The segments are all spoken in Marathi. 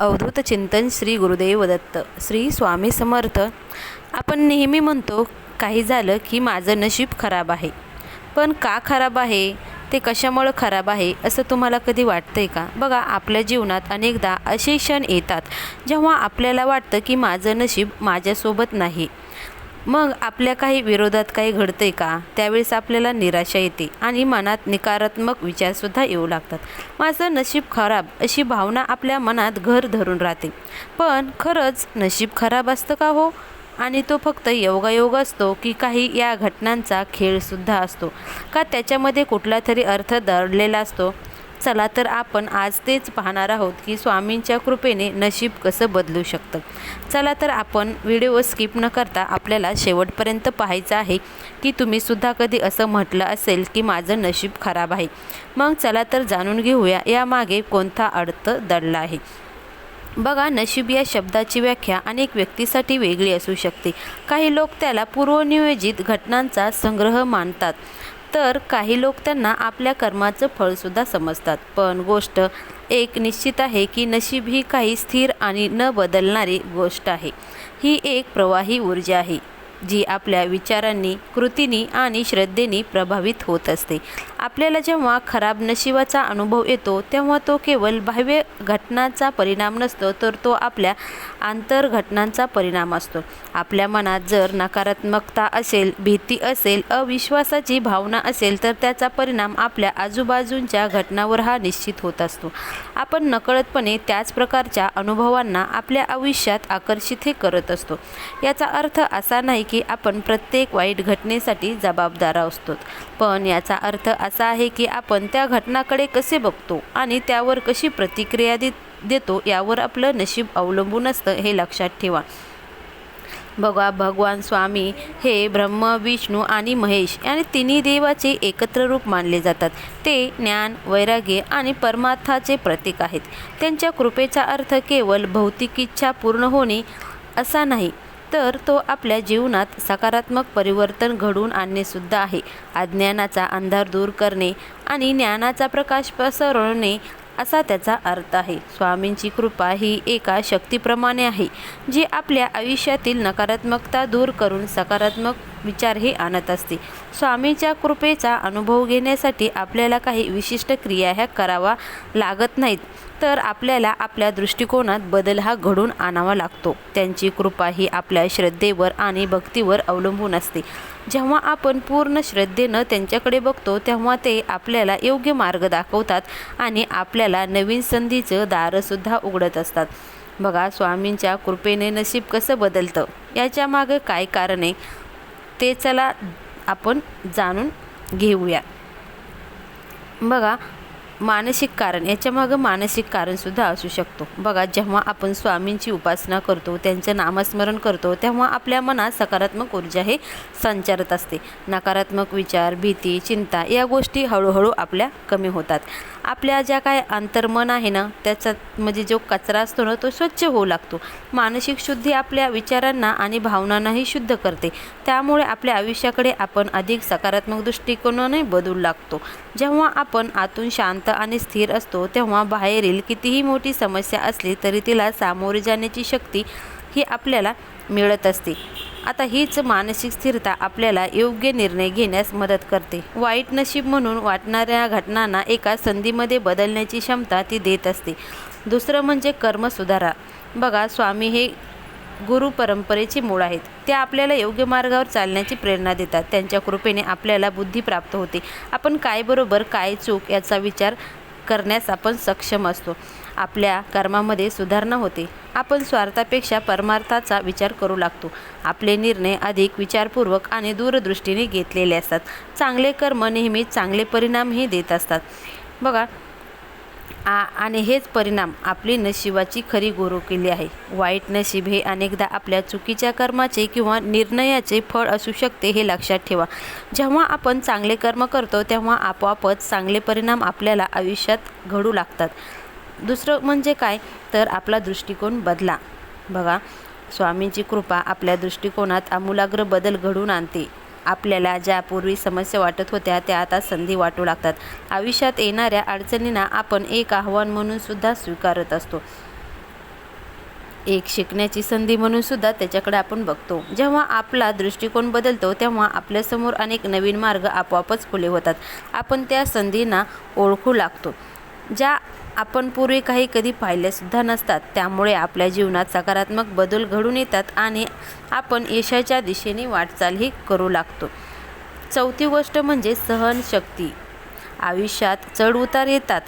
अवधूत चिंतन श्री गुरुदेव दत्त. श्री स्वामी समर्थ. आपण नेहमी म्हणतो काही झालं की माझं नशीब खराब आहे. पण का खराब आहे? ते कशामुळं खराब आहे असं तुम्हाला कधी वाटतं आहे का? बघा आपल्या जीवनात अनेकदा असे क्षण येतात जेव्हा आपल्याला वाटतं की माझं नशीब माझ्यासोबत नाही. मग आपल्या काही विरोधात काही घडतं आहे का? त्यावेळेस आपल्याला निराशा येते आणि मनात नकारात्मक विचारसुद्धा येऊ लागतात. माझं नशीब खराब अशी भावना आपल्या मनात घर धरून राहते. पण खरंच नशीब खराब असतं का हो? आणि तो फक्त योगायोग असतो की काही या घटनांचा खेळसुद्धा असतो. का त्याच्यामध्ये कुठला तरी अर्थ दडलेला असतो? चला तर आपण आज तेच पाहणार आहोत की स्वामींच्या कृपेने नशीब कसं बदलू शकतं. चला तर आपण व्हिडिओ स्किप न करता आपल्याला शेवटपर्यंत पाहायचं आहे की तुम्हीसुद्धा कधी असं म्हटलं असेल की माझं नशीब खराब आहे. मग चला तर जाणून घेऊया यामागे कोणता अर्थ दडला आहे. बघा नशीब या शब्दाची व्याख्या अनेक व्यक्तीसाठी वेगळी असू शकते. काही लोक त्याला पूर्वनियोजित घटनांचा संग्रह मानतात. तर काही लोक त्यांना आपल्या कर्माचं फळसुद्धा समजतात. पण गोष्ट एक निश्चित आहे की नशीब ही काही स्थिर आणि न बदलणारी गोष्ट आहे. ही एक प्रवाही ऊर्जा आहे. जी आपल्या विचारांनी कृतींनी आणि श्रद्धेने प्रभावित होत असते. आपल्याला जेव्हा खराब नशिबाचा अनुभव येतो तेव्हा तो केवळ बाह्य घटनांचा परिणाम नसतो तर तो आपल्या आंतरघटनांचा परिणाम असतो. आपल्या मनात जर नकारात्मकता असेल भीती असेल अविश्वासाची भावना असेल तर त्याचा परिणाम आपल्या आजूबाजूंच्या घटनावर हा निश्चित होत असतो. आपण नकळतपणे त्याच प्रकारच्या अनुभवांना आपल्या आयुष्यात आकर्षित हे करत असतो. याचा अर्थ असा नाही की आपण प्रत्येक वाईट घटनेसाठी जबाबदार असतो. पण याचा अर्थ असा आहे की आपण त्या घटनाकडे कसे बघतो आणि त्यावर कशी प्रतिक्रिया दे देतो यावर आपलं नशीब अवलंबून असतं हे लक्षात ठेवा. बघा भगवान स्वामी हे ब्रह्म विष्णू आणि महेश आणि तिन्ही देवाचे एकत्र रूप मानले जातात. ते ज्ञान वैराग्य आणि परमार्थाचे प्रतीक आहेत. त्यांच्या कृपेचा अर्थ केवळ भौतिक इच्छा पूर्ण होणे असा नाही तर तो आपल्या जीवनात सकारात्मक परिवर्तन घडवून आणणेसुद्धा आहे. अज्ञानाचा अंधार दूर करणे आणि ज्ञानाचा प्रकाश पसरवणे असा त्याचा अर्थ आहे. स्वामींची कृपा ही एका शक्तीप्रमाणे आहे जी आपल्या आयुष्यातील नकारात्मकता दूर करून सकारात्मक विचार हे आणत असते. स्वामीच्या कृपेचा अनुभव घेण्यासाठी आपल्याला काही विशिष्ट क्रिया ह्या करावा लागत नाहीत. तर आपल्याला आपल्या दृष्टिकोनात बदल हा घडून आणावा लागतो. त्यांची कृपा ही आपल्या श्रद्धेवर आणि भक्तीवर अवलंबून असते. जेव्हा आपण पूर्ण श्रद्धेनं त्यांच्याकडे बघतो तेव्हा ते आपल्याला योग्य मार्ग दाखवतात आणि आपल्याला नवीन संधीचं दारंसुद्धा उघडत असतात. बघा स्वामींच्या कृपेने नशीब कसं बदलतं? याच्या मागं काय कारण आहे? ते चला आपण जाणून घेऊया. बघा मानसिक कारण. याच्यामागं मानसिक कारणसुद्धा असू शकतो. बघा जेव्हा आपण स्वामींची उपासना करतो त्यांचं नामस्मरण करतो तेव्हा आपल्या मनात सकारात्मक ऊर्जा हे संचारत असते. नकारात्मक विचार भीती चिंता या गोष्टी हळूहळू आपल्या कमी होतात. आपल्या ज्या काय अंतर्मन आहे ना त्याचा म्हणजे जो कचरा असतो ना तो स्वच्छ होऊ लागतो. मानसिक शुद्धी आपल्या विचारांना आणि भावनांनाही शुद्ध करते. त्यामुळे आपल्या आयुष्याकडे आपण अधिक सकारात्मक दृष्टिकोनाने बदलू लागतो. जेव्हा आपण आतून शांत आणि स्थिर असतो तेव्हा बाहेरील कितीही मोठी समस्या असली तरी तिला सामोरे जाण्याची शक्ती ही आपल्याला मिळत असते. आता हीच मानसिक स्थिरता आपल्याला योग्य निर्णय घेण्यास मदत करते. वाईट नशीब म्हणून वाटणाऱ्या घटनांना एका संधीमध्ये बदलण्याची क्षमता ती देत असते. दुसरं म्हणजे कर्म सुधारा. बघा स्वामी हे गुरु परंपरेचे मूळ आहेत. ते आपल्याला योग्य मार्गावर चालण्याची प्रेरणा देतात. त्यांच्या कृपेने आपल्याला बुद्धी प्राप्त होते. आपण काय बरोबर काय चूक याचा विचार करण्यास आपण सक्षम असतो. आपल्या कर्मामध्ये सुधारणा होते. आपण स्वार्थापेक्षा परमार्थाचा विचार करू लागतो. आपले निर्णय अधिक विचारपूर्वक आणि दूरदृष्टीने घेतलेले असतात. चांगले कर्म नेहमी चांगले परिणामही देत असतात. बघा आ आणि हेच परिणाम आपली नशिबाची खरी गोरो केली आहे. वाईट नशीब हे अनेकदा आपल्या चुकीच्या कर्माचे किंवा निर्णयाचे फळ असू शकते हे लक्षात ठेवा. जेव्हा आपण चांगले कर्म करतो तेव्हा आपोआपच चांगले परिणाम आपल्याला आयुष्यात घडू लागतात. दुसरं म्हणजे काय? तर आपला दृष्टिकोन बदला. बघा स्वामींची कृपा आपल्या दृष्टिकोनात आमूलाग्र बदल घडून आणते. आपल्याला ज्या पूर्वी समस्या वाटत होत्या त्या आता संधी वाटू लागतात. आयुष्यात येणाऱ्या अडचणींना आपण एक आव्हान म्हणून सुद्धा स्वीकारत असतो. एक शिकण्याची संधी म्हणून सुद्धा त्याच्याकडे आपण बघतो. जेव्हा आपला दृष्टिकोन बदलतो तेव्हा आपल्यासमोर अनेक नवीन मार्ग आपोआपच खुले होतात. आपण त्या संधींना ओळखू लागतो. ज्या आपण पूर्वी काही कधी पाहिल्यासुद्धा नसतात. त्यामुळे आपल्या जीवनात सकारात्मक बदल घडून येतात आणि आपण यशाच्या दिशेने वाटचालही करू लागतो. चौथी गोष्ट म्हणजे सहनशक्ती. आयुष्यात चढउतार येतात.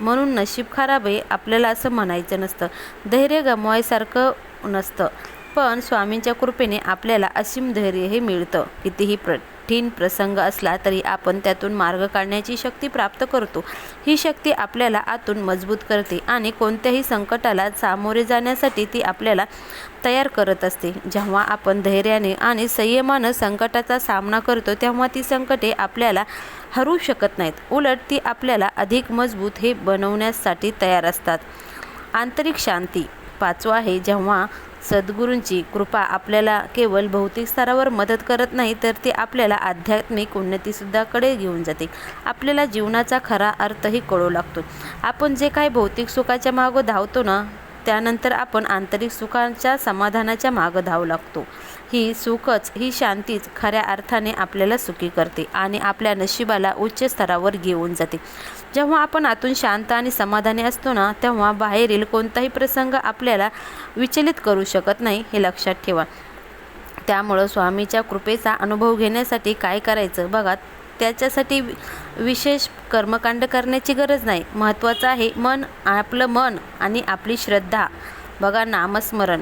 म्हणून नशीब खराब आहे आपल्याला असं म्हणायचं नसतं. धैर्य गमवायसारखं नसतं. पण स्वामींच्या कृपेने आपल्याला असीम धैर्य हे मिळतं कितीही प्र कठीण प्रसंग असला तरी आपण त्यातून मार्ग काढण्याची शक्ती प्राप्त करतो. ही शक्ती आपल्याला आतून मजबूत करते आणि कोणत्याही संकटाला सामोरे जाण्यासाठी ती आपल्याला तयार करत असते. जेव्हा आपण धैर्याने आणि संयमानं संकटाचा सामना करतो तेव्हा ती संकटे आपल्याला हरू शकत नाहीत. उलट ती आपल्याला अधिक मजबूत हे बनवण्यासाठी तयार असतात. आंतरिक शांती पाचवा आहे जेव्हा सद्गुरूंची कृपा आपल्याला केवळ भौतिक स्तरावर मदत करत नाही तर ती आपल्याला आध्यात्मिक उन्नतीसुद्धाकडे घेऊन जाते. आपल्याला जीवनाचा खरा अर्थही कळू लागतो. आपण जे काही भौतिक सुखाच्या मागं धावतो ना त्यानंतर आपण आंतरिक सुखाच्या समाधानाच्या मागं धावू लागतो. ही सुखच ही शांतीच खऱ्या अर्थाने आपल्याला सुखी करते आणि आपल्या नशिबाला उच्च स्तरावर घेऊन जाते. जेव्हा आपण आतून शांत आणि समाधानी असतो ना तेव्हा बाहेरील कोणताही प्रसंग आपल्याला विचलित करू शकत नाही हे लक्षात ठेवा. त्यामुळं स्वामीच्या कृपेचा अनुभव घेण्यासाठी काय करायचं बघा. त्याच्यासाठी विशेष कर्मकांड करण्याची गरज नाही. महत्त्वाचं आहे मन आपलं मन आणि आपली श्रद्धा. बघा नामस्मरण.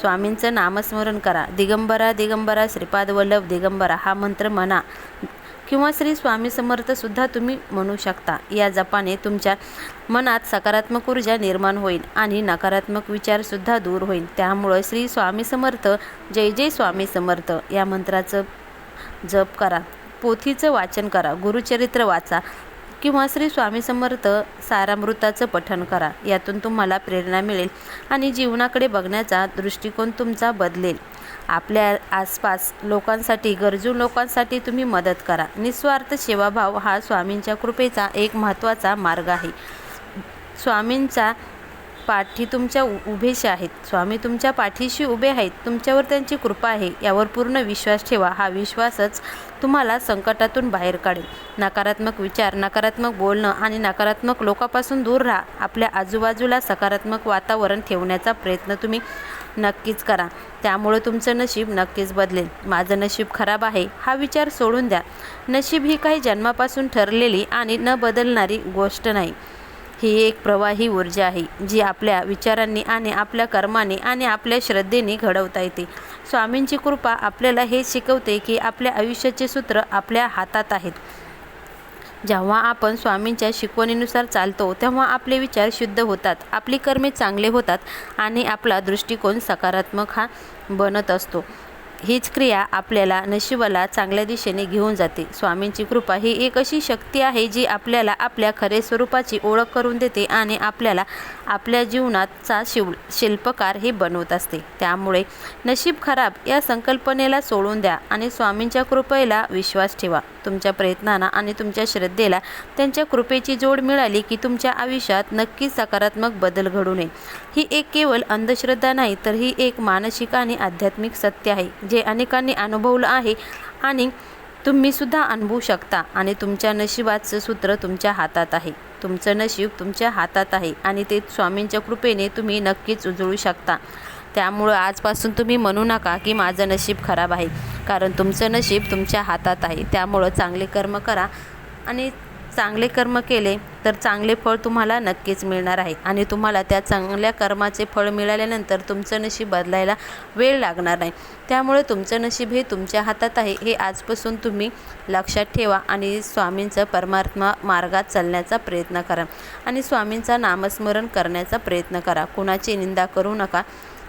स्वामींचं नामस्मरण करा. दिगंबरा दिगंबरा श्रीपाद वल्लभ दिगंबरा हा मंत्र म्हणा. किंवा श्री स्वामी समर्थसुद्धा तुम्ही म्हणू शकता. या जपाने तुमच्या मनात सकारात्मक ऊर्जा निर्माण होईल आणि नकारात्मक विचारसुद्धा दूर होईल. त्यामुळं श्री स्वामी समर्थ जय जय स्वामी समर्थ या मंत्राचं जप करा. पोथीचं वाचन करा गुरुचरित्र वाचा किंवा श्री स्वामी समर्थ सारामृताचं पठन करा. यातून तुम्हाला प्रेरणा मिळेल आणि जीवनाकडे बघण्याचा दृष्टिकोन तुमचा बदलेल. आपल्या आसपास लोकांसाठी गरजू लोकांसाठी तुम्ही मदत करा. निस्वार्थ सेवाभाव हा स्वामींच्या कृपेचा एक महत्त्वाचा मार्ग आहे. स्वामींचा पाठी तुमच्या उ उभेशी आहेत. स्वामी तुमच्या पाठीशी उभे आहेत. तुमच्यावर त्यांची कृपा आहे. यावर पूर्ण विश्वास ठेवा. हा विश्वासच तुम्हाला संकटातून बाहेर काढेल. नकारात्मक विचार नकारात्मक बोलणं आणि नकारात्मक लोकांपासून दूर राहा. आपल्या आजूबाजूला सकारात्मक वातावरण ठेवण्याचा प्रयत्न तुम्ही नक्कीच करा. त्यामुळे तुमचं नशीब नक्कीच बदलेल. माझं नशीब खराब आहे. हा विचार सोडून द्या. नशीब ही काही जन्मापासून ठरलेली आणि न बदलणारी गोष्ट नाही. ही एक प्रवाही ऊर्जा आहे जी आपल्या विचारांनी आणि आपल्या कर्माने आणि आपल्या श्रद्धेने घडवता येते. स्वामींची कृपा आपल्याला हे शिकवते की आपल्या आयुष्याचे सूत्र आपल्या हातात आहेत. जेव्हा आपण स्वामींच्या शिकवणीनुसार चालतो तेव्हा आपले विचार शुद्ध होतात आपली कर्मे चांगले होतात आणि आपला दृष्टिकोन सकारात्मक हा बनत असतो. हीच क्रिया आपल्याला नशिबाला चांगल्या दिशेने घेऊन जाते. स्वामींची कृपा ही एक अशी शक्ती आहे जी आपल्याला आपल्या खरे स्वरूपाची ओळख करून देते आणि आपल्याला आपल्या जीवनाचा शिव शिल्पकार हे बनवत असते. त्यामुळे नशीब खराब या संकल्पनेला सोडून द्या आणि स्वामींच्या कृपेला विश्वास ठेवा. तुमच्या प्रयत्नांना आणि तुमच्या श्रद्धेला त्यांच्या कृपेची जोड मिळाली की तुमच्या आयुष्यात नक्कीच सकारात्मक बदल घडू नये. ही एक केवळ अंधश्रद्धा नाही तर ही एक मानसिक आणि आध्यात्मिक सत्य आहे जे अनेकांनी अनुभवलं आहे आणि तुम्हीसुद्धा अनुभवू शकता आणि तुमच्या नशिबाचं सूत्र तुमच्या हातात आहे. तुमचं नशीब तुमच्या हातात आहे आणि ते स्वामींच्या कृपेने तुम्ही नक्कीच उजळू शकता. त्यामुळं आजपासून तुम्ही म्हणू नका की माझं नशीब खराब आहे. कारण तुमचं नशीब तुमच्या हातात आहे. त्यामुळं चांगले कर्म करा आणि चांगले कर्म केले तर चांगले फळ तुम्हाला नक्कीच मिळणार आहे. आणि तुम्हाला त्या चांगल्या कर्माचे फळ मिळाल्यानंतर तुमचं नशीब बदलायला वेळ लागणार नाही. त्यामुळे तुमचं नशीब हे तुमच्या हातात आहे हे आजपासून तुम्ही लक्षात ठेवा आणि स्वामींचं परमात्मा मार्गात चालण्याचा प्रयत्न करा. आणि स्वामींचा नामस्मरण करण्याचा प्रयत्न करा. कुणाची निंदा करू नका.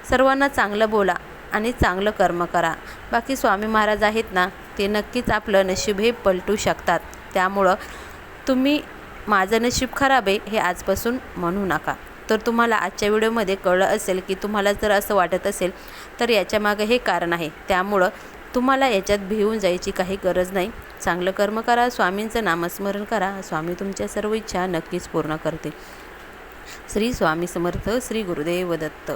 सर्वांना चांगलं बोला आणि चांगलं कर्म करा. बाकी स्वामी महाराज आहेत ना ते नक्कीच आपलं नशीब हे पलटू शकतात. त्यामुळं तुम्ही माझं नशीब खराब आहे हे आजपासून म्हणू नका. तर तुम्हाला आजच्या व्हिडिओमध्ये कळलं असेल की तुम्हाला जर असं वाटत असेल तर याच्यामागं हे कारण आहे. त्यामुळं तुम्हाला याच्यात भिवून जायची काही गरज नाही. चांगलं कर्म करा स्वामींचं नामस्मरण करा. स्वामी तुमच्या सर्व इच्छा नक्कीच पूर्ण करते श्री स्वामी समर्थ श्री गुरुदेव दत्त.